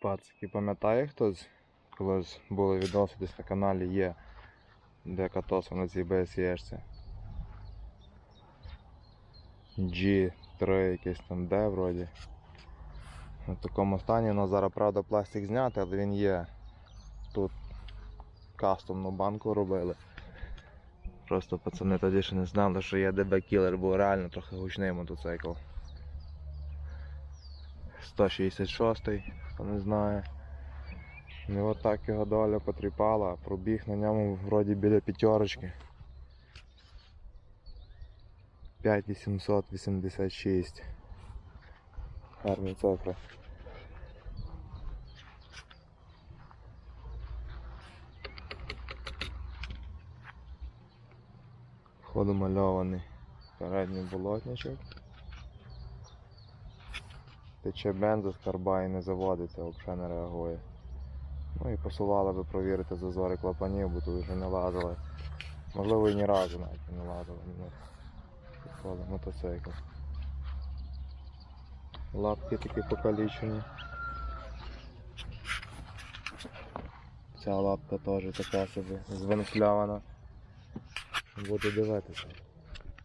Пацики, пам'ятає хтось? Колись були відоси десь на каналі є, де катався на цій BSE. G3 якийсь там де вроді. В такому стані, ну зараз правда пластик знятий, але він є. Тут кастомну банку робили. Просто пацани тоді ще не знали, що є DB Killer, був реально трохи гучний мотоцикл. 166, хто не знає. Ну так його доля потріпала, пробіг на ньому вроді біля п'ятерочки. 5886. Гарні цифри. Входу мальований передній болотничок. Тече бензо з карбай не заводиться, взагалі не реагує. Ну і посували би провірити зазори клапанів, бо тут вже не лазили. Можливо і ні разу навіть не лазили. Ну, підходить мотоцикл. Лапки такі покалічені. Ця лапка теж така собі звинфльована. Буду дивитися.